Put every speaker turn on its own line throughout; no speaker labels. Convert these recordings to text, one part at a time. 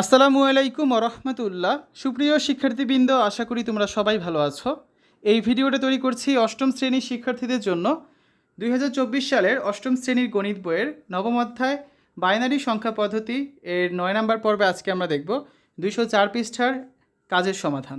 আসসালামু আলাইকুম রহমতুল্লাহ। সুপ্রিয় শিক্ষার্থীবৃন্দ, আশা করি তোমরা সবাই ভালো আছো। এই ভিডিওটা তৈরি করছি অষ্টম শ্রেণির শিক্ষার্থীদের জন্য। দুই হাজার চব্বিশ সালের অষ্টম শ্রেণির গণিত বইয়ের নবম অধ্যায়, বাইনারি সংখ্যা পদ্ধতি, এর নয় নম্বর পর্বে আজকে আমরা দেখব। দুইশো চার পৃষ্ঠার কাজের সমাধান।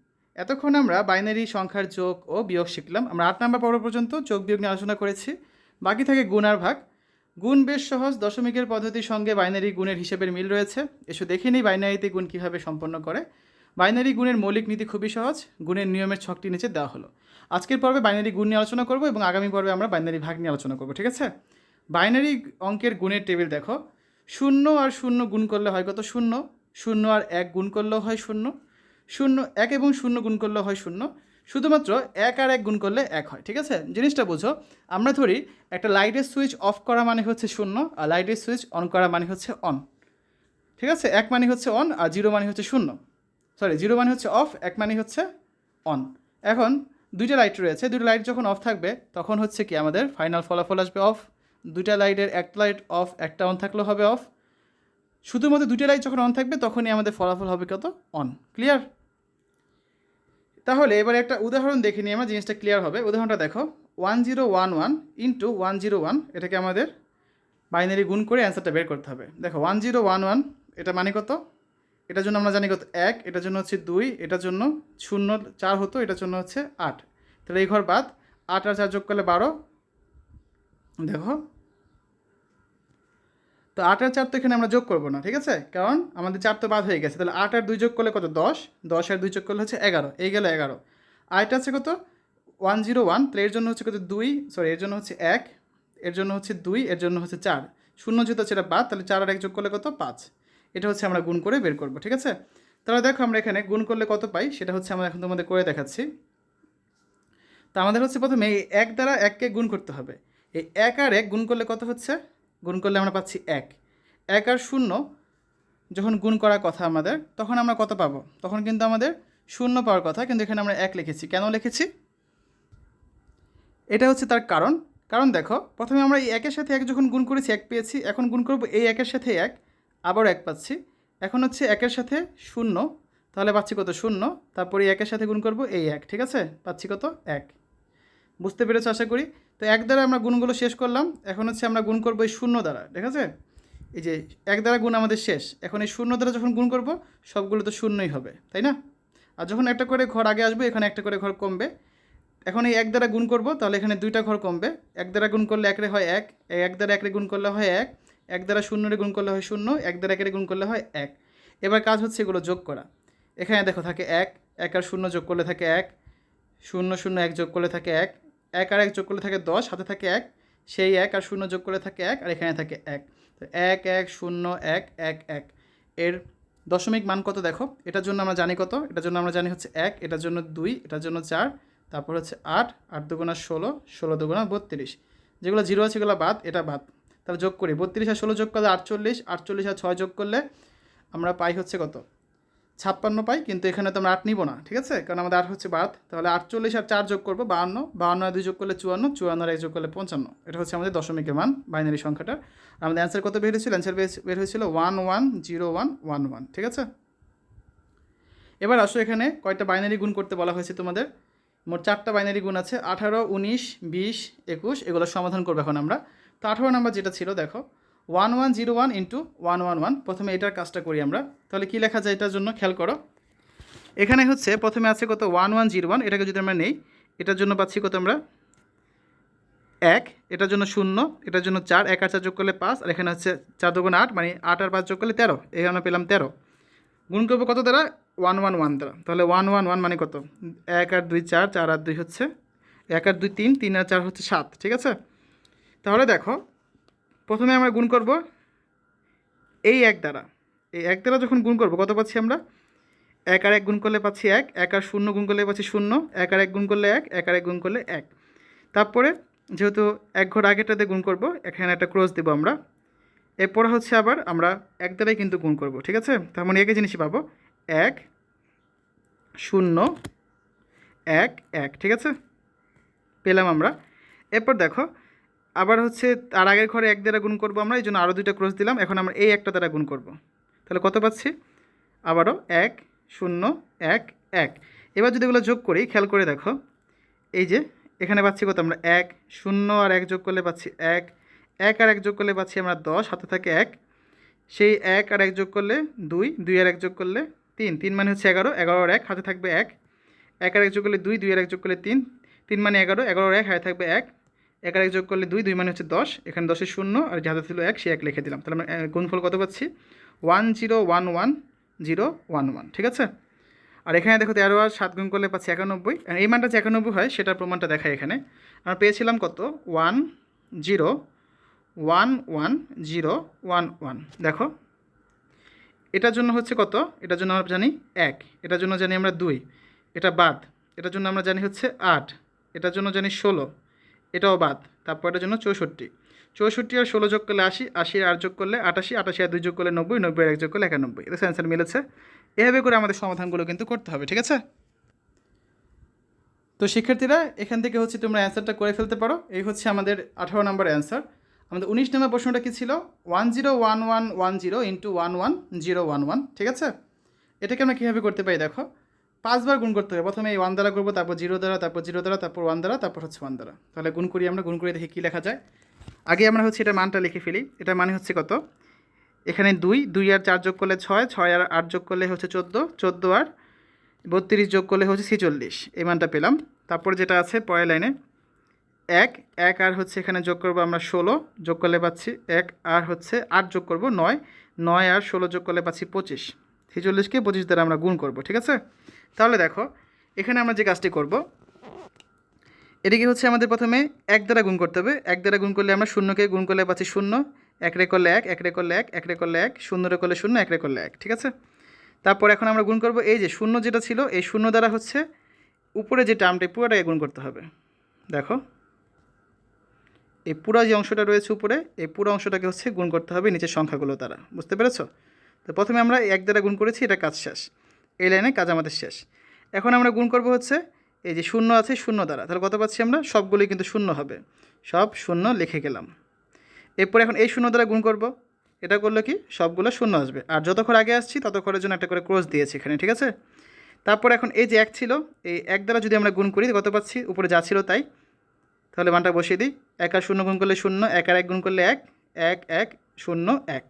এতক্ষণ আমরা বাইনারি, সংখ্যার যোগ ও বিয়োগ শিখলাম। আমরা আট নম্বর পর্ব পর্যন্ত যোগ বিয়োগ নিয়ে আলোচনা করেছি। বাকি থাকে গুণ আর ভাগ। গুণ বেশ সহজ, দশমিকের পদ্ধতির সঙ্গে বাইনারি গুণের হিসেবের মিল রয়েছে। এসো দেখে নিই বাইনারিতে গুণ কীভাবে সম্পন্ন করে। বাইনারি গুণের মৌলিক নীতি খুবই সহজ। গুণের নিয়মের ছকটি নিচে দেওয়া হলো। আজকের পর্বে বাইনারি গুণ নিয়ে আলোচনা করব এবং আগামী পর্বে আমরা বাইনারি ভাগ নিয়ে আলোচনা করব, ঠিক আছে? বাইনারি অঙ্কের গুণের টেবিল দেখো। শূন্য আর শূন্য গুণ করলে হয় কত? শূন্য। শূন্য আর এক গুণ করলেও হয় শূন্য। শূন্য, এক এবং শূন্য গুণ করলে হয় শূন্য। শুধুমাত্র এক আর এক গুণ করলে এক হয়, ঠিক আছে? জিনিসটা বোঝো। আমরা ধরি, একটা লাইটের সুইচ অফ করা মানে হচ্ছে শূন্য, আর লাইটের সুইচ অন করা মানে হচ্ছে অন। ঠিক আছে? এক মানে হচ্ছে অন, আর জিরো মানে হচ্ছে শূন্য। সরি, জিরো মানে হচ্ছে অফ, এক মানে হচ্ছে অন। এখন দুইটা লাইট রয়েছে দুটো লাইট যখন অফ থাকবে, তখন হচ্ছে কি আমাদের ফাইনাল ফলাফল আসবে অফ। দুইটা লাইটের একটা লাইট অফ, একটা অন থাকলেও হবে অফ। শুধুমাত্র দুইটা লাইট যখন অন থাকবে, তখনই আমাদের ফলাফল হবে কত? অন। ক্লিয়ার? তাহলে এবার একটা উদাহরণ দেখে নিয়ে আমরা, জিনিসটা ক্লিয়ার হবে। উদাহরণটা দেখো one zero one one into one zero one এটাকে আমাদের বাইনারি গুণ করে অ্যান্সারটা বের করতে হবে। দেখো ওয়ান জিরো ওয়ান ওয়ান এটা মানে কত? এটার জন্য আমরা জানি কত? এক, এটার জন্য হচ্ছে দুই, এটার জন্য শূন্য, চার হতো, এটার জন্য হচ্ছে আট। তাহলে এই ঘর বাদ, আট আর চার যোগ করলে বারো। দেখো তো আট আর চার তো এখানে আমরা যোগ করব না, ঠিক আছে? কারণ আমাদের চার তো বাদ হয়ে গেছে। তাহলে আট আর দুই যোগ করলে কত? দশ। দশ আর দুই যোগ করলে হচ্ছে এগারো। এই গেল এগারো। আরেকটা আছে কত? One zero one. তাহলে এর জন্য হচ্ছে কত? দুই। সরি, এর জন্য হচ্ছে এক। এর জন্য হচ্ছে দুই। এর জন্য হচ্ছে চার। শূন্য যেহেতু সেটা বাদ। তাহলে চার আর এক যোগ করলে কত? পাঁচ। এটা হচ্ছে আমরা গুণ করে বের করব, ঠিক আছে? তাহলে দেখো আমরা এখানে গুণ করলে কত পাই? সেটা হচ্ছে আমরা এখন তোমাদের করে দেখাচ্ছি। তা আমাদের হচ্ছে প্রথমে এই এক দ্বারা এককে গুণ করতে হবে। এই এক আর এক গুণ করলে কত হচ্ছে? গুণ করলে আমরা পাচ্ছি এক। এক আর শূন্য, যখন গুণ করার কথা আমাদের, তখন আমরা কত পাবো? তখন কিন্তু আমাদের শূন্য পাওয়ার কথা, কিন্তু এখানে আমরা এক লিখেছি। কেন লিখেছি? এটা হচ্ছে তার কারণ। কারণ দেখো, প্রথমে আমরা এই একের সাথে এক যখন গুণ করেছি, এক পেয়েছি, এখন গুণ করব এই একের সাথে এক, আবার এক পাচ্ছি। এখন হচ্ছে একের সাথে শূন্য, তাহলে পাচ্ছি কত? শূন্য, তারপরে একের সাথে গুণ করব এই এক, ঠিক আছে? পাচ্ছি কত? এক। বুঝতে পেরেছ আশা করি? তো এক দ্বারা আমরা গুণগুলো শেষ করলাম। এখন হচ্ছে আমরা গুণ করব এই শূন্য দ্বারা, ঠিক আছে? এই যে এক দ্বারা গুণ আমাদের শেষ। এখন এই শূন্য দ্বারা যখন গুণ করব, সবগুলো তো শূন্যই হবে, তাই না? আর যখন একটা করে ঘর আগে আসবে, এখানে একটা করে ঘর কমবে। এখন এই এক দ্বারা গুণ করব, তাহলে এখানে দুইটা ঘর কমবে। এক দ্বারা গুণ করলে একরে হয় এক এক দ্বারা একরে গুণ করলে হয় এক এক দ্বারা শূন্যরে গুণ করলে হয় শূন্য, এক দ্বারা একরে গুণ করলে হয় এক। এবার কাজ হচ্ছে এগুলো যোগ করা। এখানে দেখো থাকে এক এক আর শূন্য যোগ করলে থাকে এক, শূন্য শূন্য এক যোগ করলে থাকে এক এক আর এক যোগ করলে থাকে দশ, হাতে থাকে এক, সেই এক আর শূন্য যোগ করলে থাকে এক, আর এখানে থাকে এক। তো এক এক, শূন্য, এক এক এক। এর দশমিক মান কত দেখো? এটার জন্য আমরা জানি কত? এটার জন্য আমরা জানি হচ্ছে এক, এটার জন্য দুই, এটার জন্য চার, তারপর হচ্ছে আট আট দুগুণা ষোলো ষোলো দুগুণা বত্রিশ। যেগুলো জিরো আছে সেগুলো বাদ, এটা বাদ। তাহলে যোগ করি, বত্রিশ আর ষোলো যোগ করলে আটচল্লিশ আটচল্লিশ আর ছয় যোগ করলে আমরা পাই হচ্ছে কত? ছাপ্পান্ন পাই, কিন্তু এখানে তো আমরা আট নিব না, ঠিক আছে? কারণ আমাদের আট হচ্ছে বাদ। তাহলে আটচল্লিশ আর চার যোগ করব, বাহান্ন। বাহান্ন আর দুই যোগ করলে চুয়ান্ন চুয়ান্ন আর এক যোগ করলে পঞ্চান্ন। এটা হচ্ছে আমাদের দশমিকের মান, বাইনারি সংখ্যাটার। আর আমাদের অ্যান্সার কত বের হয়েছিল? অ্যান্সার বের হয়েছিল one one zero one one one, ঠিক আছে? এবার আসো এখানে, কয়টা বাইনারি গুণ করতে বলা হয়েছে তোমাদের? মোট চারটা বাইনারি গুণ আছে, আঠারো, উনিশ, বিশ, একুশ, এগুলো সমাধান করব এখন আমরা। তো আঠারো নাম্বার যেটা ছিল, দেখো one one zero one into one one one প্রথমে এটার কাজটা করি আমরা। তাহলে কী লেখা যায় এটার জন্য? খেয়াল করো। এখানে হচ্ছে প্রথমে আছে কত? ওয়ান ওয়ান জিরো ওয়ান এটাকে যদি আমরা নেই, এটার জন্য পাচ্ছি কত আমরা? এক। এটার জন্য শূন্য। এটার জন্য চার। এক আর চার যোগ করলে পাঁচ। আর এখানে হচ্ছে চার দুগুণ আট মানে আট আর পাঁচ যোগ করলে তেরো। এখানে পেলাম তেরো। গুণ করব কত দ্বারা? ওয়ান ওয়ান ওয়ান দ্বারা। তাহলে ওয়ান ওয়ান ওয়ান মানে কত? এক আর দুই চার চার আর দুই হচ্ছে? এক আর দুই তিন তিন আর চার হচ্ছে সাত। ঠিক আছে? তাহলে দেখো প্রথমে আমরা গুণ করব এই এক দ্বারা। এই এক দ্বারা যখন গুণ করব, কত পাচ্ছি আমরা? এক আর এক গুণ করলে পাচ্ছি এক এক আর শূন্য গুণ করলে পাচ্ছি শূন্য, এক আর এক গুণ করলে এক এক আর এক গুণ করলে এক। তারপরে যেহেতু এক ঘর আগেটাতে গুণ করব, এখানে একটা ক্রস দেবো আমরা। এরপর হচ্ছে আবার আমরা এক দ্বারাই কিন্তু গুণ করব, ঠিক আছে? তার মানে একই জিনিসই পাবো। এক, শূন্য, এক এক, ঠিক আছে? পেলাম আমরা। এরপর দেখো আবার হচ্ছে তার আগের ঘরে এক দ্বারা গুণ করব আমরা, এই জন্য আরও দুইটা ক্রস দিলাম। এখন আমরা এই একটা দ্বারা গুণ করব। তাহলে কত পাচ্ছি? আবারও এক, শূন্য, এক এক। এবার যদি এগুলো যোগ করি, খেয়াল করে দেখো, এই যে এখানে পাচ্ছি কত আমরা এক, শূন্য আর এক যোগ করলে পাচ্ছি এক। এক আর এক যোগ করলে পাচ্ছি আমরা দশ, হাতে থাকে এক। সেই এক আর এক যোগ করলে দুই দুই আর এক যোগ করলে তিন। তিন মানে হচ্ছে এগারো এগারো আর এক, হাতে থাকবে এক। এক আর এক যোগ করলে দুই দুই আর এক যোগ করলে তিন। তিন মানে এগারো এগারো আর এক, হাতে থাকবে এক। এক আর এক যোগ করলে দুই দুই মানে হচ্ছে দশ। এখানে দশের শূন্য আর যে হাতে ছিল এক, সে এক লিখে দিলাম। তাহলে আমরা গুণফল কত পাচ্ছি? One zero one one zero one one, ঠিক আছে? আর এখানে দেখো তেরো আর সাত গুণ করলে পাচ্ছি একানব্বই। এই মানটা যে একানব্বই হয়, সেটার প্রমাণটা দেখায় এখানে। আমরা পেয়েছিলাম কত? One zero one one zero one one. দেখো, এটার জন্য হচ্ছে কত? এটার জন্য আমরা জানি এক। এটার জন্য জানি আমরা দুই। এটা বাদ। এটার জন্য আমরা জানি হচ্ছে আট। এটার জন্য জানি ষোলো। এটাও বাদ। তারপর এটার জন্য চৌষট্টি। চৌষট্টি আর ষোলো যোগ করলে আশি আশি আর যোগ করলে আটাশি আটাশি আর দুই যোগ করলে নব্বই নব্বই আর এক যোগ করলে একানব্বই। এটা অ্যান্সার মিলেছে। এভাবে করে আমাদের সমাধানগুলো কিন্তু করতে হবে, ঠিক আছে? তো শিক্ষার্থীরা, এখান থেকে হচ্ছে তোমরা অ্যান্সারটা করে ফেলতে পারো। এই হচ্ছে আমাদের আঠারো নম্বর অ্যান্সার আমাদের উনিশ নম্বর প্রশ্নটা কী ছিল? One zero one one one zero into one one zero one one, ঠিক আছে? এটাকে আমরা কীভাবে করতে পারি দেখো? পাঁচবার গুণ করতে হবে। প্রথমে এই ওয়ান দ্বারা করব, তারপর জিরো দ্বারা, তারপর জিরো দ্বারা, তারপর ওয়ান দ্বারা, তারপর হচ্ছে ওয়ান দ্বারা। তাহলে গুণ করি আমরা, গুণ করে দেখি কী লেখা যায়। আগে আমরা হচ্ছে এটা মানটা লিখে ফেলি। এটা মানে হচ্ছে কত? এখানে দুই দুই আর চার যোগ করলে ছয় ছয় আর আট যোগ করলে হচ্ছে চোদ্দ চোদ্দ আর বত্রিশ যোগ করলে হচ্ছে ছেচল্লিশ। এই মানটা পেলাম। তারপর যেটা আছে পরের লাইনে, এক এক আর হচ্ছে এখানে যোগ করব আমরা ষোলো, যোগ করলে পাচ্ছি এক, আর হচ্ছে আট যোগ করব নয় নয় আর ষোলো যোগ করলে পাচ্ছি পঁচিশ। ছেচল্লিশকে পঁচিশ দ্বারা আমরা গুণ করব, ঠিক আছে? তাহলে দেখো, এখানে আমরা যে কাজটি করব, এদিকে হচ্ছে আমাদের প্রথমে এক দ্বারা গুণ করতে হবে। এক দ্বারা গুণ করলে আমরা শূন্যকে গুণ করলে পাচ্ছি শূন্য। এক রে এক এক রে এক এক রে এক, শূন্য রে শূন্য, এক রে এক, ঠিক আছে? তারপর এখন আমরা গুণ করব, এই যে শূন্য যেটা ছিল, এই শূন্য দ্বারা হচ্ছে উপরে যে টার্মটা পুরোটাকে গুণ করতে হবে। দেখো, এই পুরো যে অংশটা রয়েছে উপরে, এই পুরো অংশটাকে হচ্ছে গুণ করতে হবে নিচের সংখ্যাগুলো দ্বারা, বুঝতে পেরেছ? তো প্রথমে আমরা এক দ্বারা গুণ করেছি, এটা কাজ শেষ। এই লাইনে কাজ আমাদের শেষ। এখন আমরা গুণ করব হচ্ছে এই যে শূন্য আছে, শূন্য দ্বারা। তাহলে কত পাচ্ছি আমরা? সবগুলোই কিন্তু শূন্য হবে। সব শূন্য লিখে গেলাম। এরপর এখন এই শূন্য দ্বারা গুণ করব। এটা করলে কি? সবগুলো শূন্য আসবে। আর যতক্ষণ আগে আসছি, ততক্ষণের জন্য একটা করে ক্রস দিয়েছি এখানে, ঠিক আছে? তারপর এখন এই যে এক ছিল, এই এক দ্বারা যদি আমরা গুণ করি, কত পাচ্ছি? উপরে যা ছিল তাই। তাহলে মানটা বসিয়ে দিই। এক আর শূন্য গুণ করলে শূন্য, এক আর এক গুণ করলে এক এক এক, শূন্য, এক।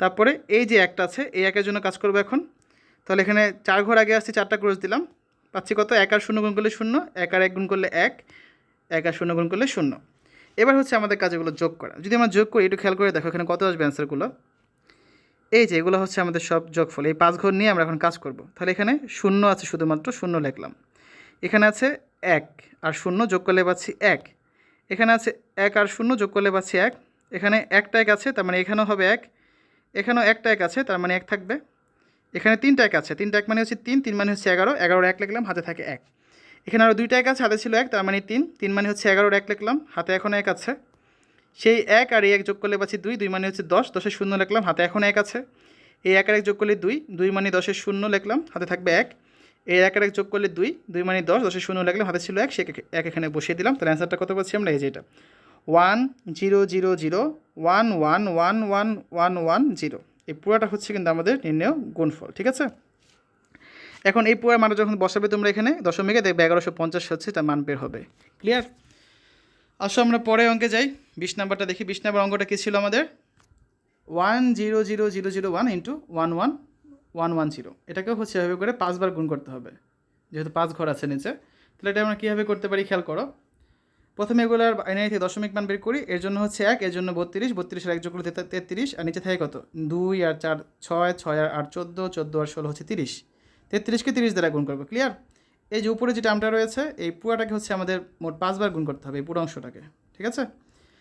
তারপরে এই যে একটা আছে, এই একের জন্য কাজ করব এখন। তাহলে এখানে চার ঘর আগে আসছি, চারটা ক্রস দিলাম। পাচ্ছি কত? এক আর শূন্য গুণ করলে শূন্য, এক আর এক গুণ করলে এক এক আর শূন্য গুণ করলে শূন্য। এবার হচ্ছে আমাদের কাজগুলো যোগ করা। যদি আমরা যোগ করি, একটু খেয়াল করে দেখো এখানে কত আসবে অ্যান্সারগুলো এই যে এগুলো হচ্ছে আমাদের সব যোগফল। এই পাঁচ ঘর নিয়ে আমরা এখন কাজ করব। তাহলে এখানে শূন্য আছে শুধুমাত্র, শূন্য লিখলাম। এখানে আছে এক আর শূন্য যোগ করলে পাচ্ছি এক। এখানে আছে এক আর শূন্য যোগ করলে পাচ্ছি এক। এখানে একটা এক আছে, তার মানে এখানেও হবে এক। এখানেও একটা এক আছে, তার মানে এক থাকবে। এখানে তিনটা এক আছে, তিনটা এক মানে হচ্ছে তিন তিন মানে হচ্ছে এগারো, এগারোর এক লিখলাম, হাতে থাকে এক। এখানে আরও দুইটা এক আছে, হাতে ছিল এক, তার মানে তিন তিন মানে হচ্ছে এগারোর এক লিখলাম, হাতে এখনও এক আছে। সেই এক আর এই এক যোগ করলে পাচ্ছি দুই দুই মানে হচ্ছে দশ দশের শূন্য লিখলাম, হাতে এখন এক আছে। এই এক আর এক যোগ করলে দুই দুই মানে দশের শূন্য লিখলাম, হাতে থাকবে এক। এই এক আর এক যোগ করলে দুই দুই মানে দশ দশের শূন্য লিখলাম, হাতে ছিল এক, সে এক এখানে বসিয়ে দিলাম, তাহলে অ্যান্সারটা কত পাচ্ছি আমরা? এই যে এটা। One zero zero zero one one one one one one zero এই পুরোটা হচ্ছে কিন্তু আমাদের নির্ণয় গুণফল, ঠিক আছে? এখন এই পুরো মানটা যখন বসাবে তোমরা এখানে, দশমিকে দেখবে এগারোশো পঞ্চাশ হচ্ছে তার মান বের হবে। ক্লিয়ার আসো আমরা পরে অঙ্কে যাই। বিশ নাম্বারটা দেখি। বিশ নাম্বার অঙ্কটা কী ছিল আমাদের? One zero zero zero zero one into one one one one zero এটাকেও হচ্ছে এভাবে করে পাঁচবার গুণ করতে হবে। যেহেতু পাঁচ ঘর আছে নিচে। তাহলে এটা আমরা কীভাবে করতে পারি? খেয়াল করো। প্রথমে এগুলোর বাইনারি থেকে দশমিক মান বের করি, এর জন্য হচ্ছে এক, এর জন্য বত্রিশ, বত্রিশের এক যোগ তেত্রিশ, আর নিচে থাকে কত? দুই আর চার, ছয় ছয় আর আট, চোদ্দ চোদ্দ আর ষোলো হচ্ছে তিরিশ। তেত্রিশকে তিরিশ দ্বারা গুণ করব ক্লিয়ার এই যে উপরে যে টার্মটা রয়েছে, এই পুরোটাকে হচ্ছে আমাদের মোট পাঁচবার গুণ করতে হবে, এই পুরো অংশটাকে, ঠিক আছে?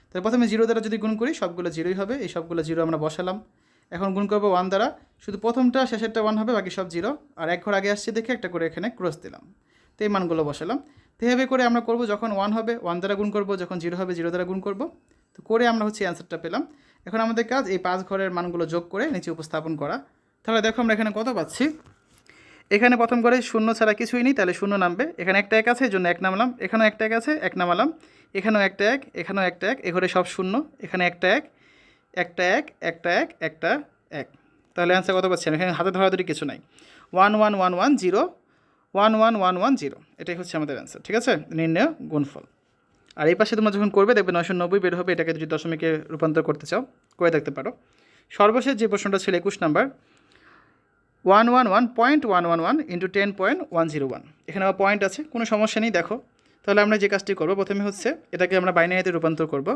তাহলে প্রথমে জিরো দ্বারা যদি গুণ করি, সবগুলো জিরোই হবে, এই সবগুলো জিরো আমরা বসালাম। এখন গুণ করব ওয়ান দ্বারা, শুধু প্রথমটা, শেষেরটা ওয়ান হবে, বাকি সব জিরো, আর এক ঘর আগে আসছে দেখে একটা করে এখানে ক্রস দিলাম। তো এই মানগুলো বসালাম। তো এভাবে করে আমরা করব যখন ওয়ান হবে ওয়ান দ্বারা গুণ করব, যখন জিরো হবে জিরো দ্বারা গুণ করব। তো করে আমরা হচ্ছে অ্যান্সারটা পেলাম। এখন আমাদের কাজ এই পাঁচ ঘরের মানগুলো যোগ করে নিচে উপস্থাপন করা। তাহলে দেখো আমরা এখানে কত পাচ্ছি? এখানে প্রথম করে শূন্য ছাড়া কিছুই নেই, তাহলে শূন্য নামবে। এখানে একটা এক আছে, এই জন্য এক নামলাম। এখানেও একটা এক আছে, এক নামালাম। এখানেও একটা এক, এখানেও একটা এক, এ ঘরে সব শূন্য। এখানে একটা এক একটা এক একটা এক একটা এক। তাহলে অ্যান্সার কত পাচ্ছি? এখানে হাতে ধরাধরি কিছু নাই। One one one one zero one one one one zero এটাই হচ্ছে আমাদের অ্যান্সার ঠিক আছে? নির্ণয় গুণফল। আর এই পাশে তোমরা যখন করবে, দেখবে নয়শো নব্বই বের হবে, এটাকে যদি দশমিকে রূপান্তর করতে চাও, করে দেখতে পারো। সর্বশেষ যে প্রশ্নটা ছিল একুশ number one one one point one one one into ten point one zero one এখানে আবার পয়েন্ট আছে, কোনো সমস্যা নেই, দেখো। তাহলে আমরা যে কাজটি করব, প্রথমে হচ্ছে এটাকে আমরা বাইনারিতে রূপান্তর করব।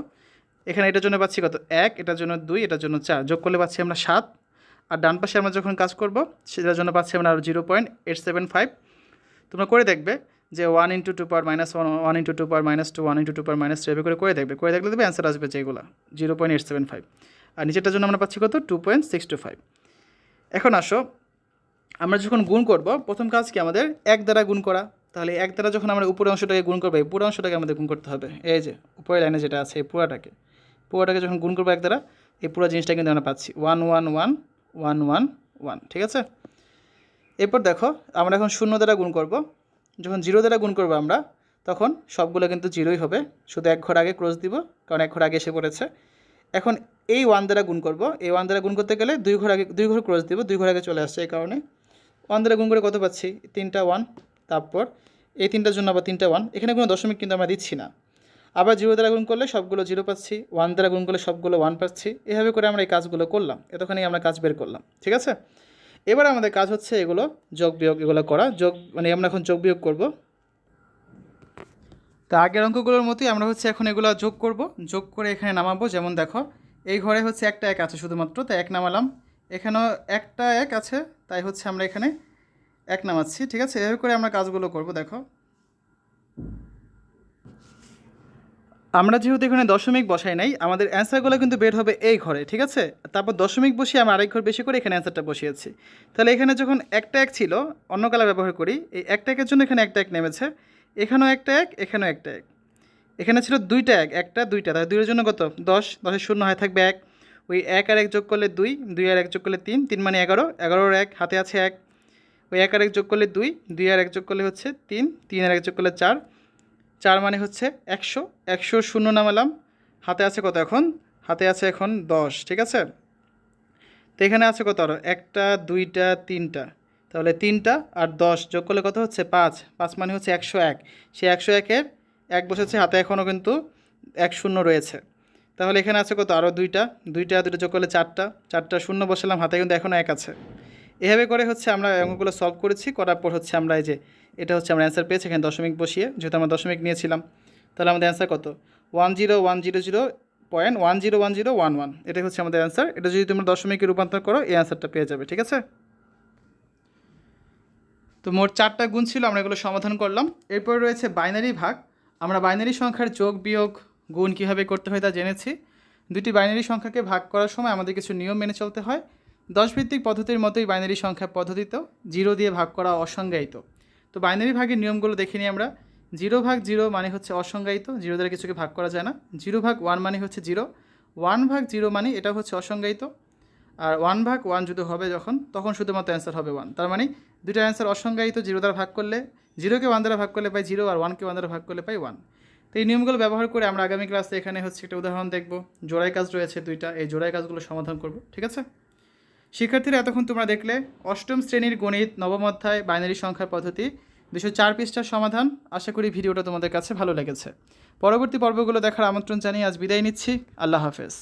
এখানে এটার জন্য পাচ্ছি কত? এক, এটার জন্য দুই, এটার জন্য চার। যোগ করলে পাচ্ছি আমরা সাত। আর ডান পাশে আমরা যখন কাজ করব, সেটার জন্য পাচ্ছি আমরা zero point eight seven five তোমরা করে দেখবে যে one into two per minus one one into two per minus two one into two per minus এভাবে করে করে দেখবে। করে দেখলে দেবে অ্যান্সার আসবে যেগুলো zero point eight seven five আর নিচেরটার জন্য আমরা পাচ্ছি কত? Two point six two five এখন আসো, আমরা যখন গুণ করব, প্রথম কাজ কি আমাদের? এক দ্বারা গুণ করা। তাহলে এক দ্বারা যখন আমরা উপরের অংশটাকে গুণ করব, এই পুরো অংশটাকে আমাদের গুণ করতে হবে। এই যে, উপরের লাইনে যেটা আছে, এই পুরাটাকে। পুরোটাকে যখন গুণ করব এক দ্বারা, এই পুরো জিনিসটা কিন্তু আমরা পাচ্ছি। One one one one one one ঠিক আছে? এরপর দেখো, আমরা এখন শূন্য দ্বারা গুণ করব। যখন জিরো দ্বারা গুণ করব আমরা, তখন সবগুলো কিন্তু জিরোই হবে। শুধু এক ঘর আগে ক্রস দিব, কারণ এক ঘর আগে এসে পড়েছে। এখন এই ওয়ান দ্বারা গুণ করব। এই ওয়ান দ্বারা গুণ করতে গেলে দুই ঘর আগে, দুই ঘর ক্রস দিব, দুই ঘর আগে চলে আসছে এই কারণে। ওয়ান দ্বারা গুণ করে কত পাচ্ছি? তিনটা ওয়ান, তারপর এই তিনটার জন্য আবার তিনটা ওয়ান। এখানে কোনো দশমিক কিন্তু আমরা দিচ্ছি না। আবার জিরো দ্বারা গুণ করলে সবগুলো জিরো পাচ্ছি, ওয়ান দ্বারা গুণ করলে সবগুলো ওয়ান পাচ্ছি। এভাবে করে আমরা এই কাজগুলো করলাম। এতখানি আমরা কাজ বের করলাম। ঠিক আছে? এবার আমাদের কাজ হচ্ছে এগুলো, যোগ বিয়োগ এগুলো করা। যোগ মানে আমরা এখন যোগ বিয়োগ করব। তা আগের অঙ্কগুলোর মতোই আমরা হচ্ছে এখন এগুলো যোগ করব। যোগ করে এখানে নামাবো, যেমন দেখো, এই ঘরে হচ্ছে একটা এক আছে শুধুমাত্র, তাই এক নামালাম। এখানেও একটা এক আছে, তাই হচ্ছে আমরা এখানে এক নামাচ্ছি, ঠিক আছে? এভাবে করে আমরা কাজগুলো করব, দেখো। আমরা যেহেতু এখানে দশমিক বসাই নাই, আমাদের অ্যান্সারগুলো কিন্তু বের হবে এই ঘরে, ঠিক আছে? তারপর দশমিক বসিয়ে আমরা আরেক ঘর বেশি করে এখানে অ্যান্সারটা বসিয়েছি। তাহলে এখানে যখন একটা এক ছিল, অন্য কালার ব্যবহার করি, এই একটা একের জন্য এখানে একটা এক নেমেছে, এখানেও একটা এক, এখানেও একটা এক। এখানে ছিল দুইটা এক, একটা, দুইটা, তাহলে দুইয়ের জন্য কত? দশ, দশের শূন্য হয় থাকবে এক। ওই এক আর এক যোগ করলে দুই দুই আর এক যোগ করলে তিন তিন মানে এগারো, এগারোর এক, হাতে আছে এক। ওই এক আর এক যোগ করলে দুই দুই আর এক যোগ করলে হচ্ছে তিন তিন আর এক যোগ করলে চার চার মানে হচ্ছে একশো। একশো শূন্য নামালাম। হাতে আছে কত এখন? হাতে আছে এখন দশ, ঠিক আছে? তো এখানে আছে কত আরও একটা, দুইটা, তিনটা। তাহলে তিনটা আর দশ যোগ করলে কত হচ্ছে? পাঁচ। পাঁচ মানে হচ্ছে একশো এক। সেই একশো একের এক বসেছে, হাতে এখনও কিন্তু এক শূন্য রয়েছে। তাহলে এখানে আছে কত? আরও দুইটা। দুইটা দুটো যোগ করলে চারটা। চারটা শূন্য বসালাম, হাতে কিন্তু এখনও এক আছে। এভাবে করে হচ্ছে আমরা অঙ্কগুলো সলভ করেছি করার পর হচ্ছে আমরা এই যে এটা হচ্ছে আমরা অ্যান্সার পেয়েছি এখানে দশমিক বসিয়ে যেহেতু আমরা দশমিক নিয়েছিলাম। তাহলে আমাদের অ্যান্সার কত? One zero one zero zero point one zero one zero one one এটাই হচ্ছে আমাদের অ্যান্সার এটা যদি তোমরা দশমিকে রূপান্তর করো এই অ্যান্সারটা পেয়ে যাবে ঠিক আছে? তো মোট চারটা গুণ ছিল আমরা এগুলো সমাধান করলাম। এরপর রয়েছে বাইনারি ভাগ। আমরা বাইনারি সংখ্যার যোগ বিয়োগ গুণ কীভাবে করতে হয় তা জেনেছি। দুটি বাইনারি সংখ্যাকে ভাগ করার সময় আমাদের কিছু নিয়ম মেনে চলতে হয়। দশ ভিত্তিক পদ্ধতির মতোই বাইনারি সংখ্যা পদ্ধতিতেও জিরো দিয়ে ভাগ করা অসংজ্ঞায়িত। তো বাইনারি ভাগের নিয়মগুলো দেখে নিই আমরা। জিরো ভাগ জিরো মানে হচ্ছে অসংজ্ঞায়িত, জিরো দ্বারা কিছুকে ভাগ করা যায় না। জিরো ভাগ ওয়ান মানে হচ্ছে জিরো। ওয়ান ভাগ জিরো মানে এটা হচ্ছে অসংজ্ঞায়িত। আর ওয়ান ভাগ ওয়ান যদি হবে যখন, তখন শুধুমাত্র অ্যান্সার হবে ওয়ান। তার মানে দুটো অ্যান্সার অসংজ্ঞায়িত, জিরো দ্বারা ভাগ করলে, জিরোকে ওয়ান দ্বারা ভাগ করলে পাই জিরো আর ওয়ানকে ওয়ান দ্বারা ভাগ করলে পাই ওয়ান। তো এই নিয়মগুলো ব্যবহার করে আমরা আগামী ক্লাসে এখানে হচ্ছে একটা উদাহরণ দেখব। জোড়াই কাজ রয়েছে দুইটা, এই জোড়াই কাজগুলো সমাধান করব, ঠিক আছে? শিক্ষার্থীরা, এতক্ষণ তোমরা দেখলে অষ্টম শ্রেণির গণিত নবম অধ্যায় বাইনারি সংখ্যার পদ্ধতি দুশো চার পৃষ্ঠার সমাধান। আশা করি ভিডিওটা তোমাদের কাছে ভালো লেগেছে। পরবর্তী পর্বগুলো দেখার আমন্ত্রণ জানিয়ে আজ বিদায় নিচ্ছি। আল্লাহ হাফেজ।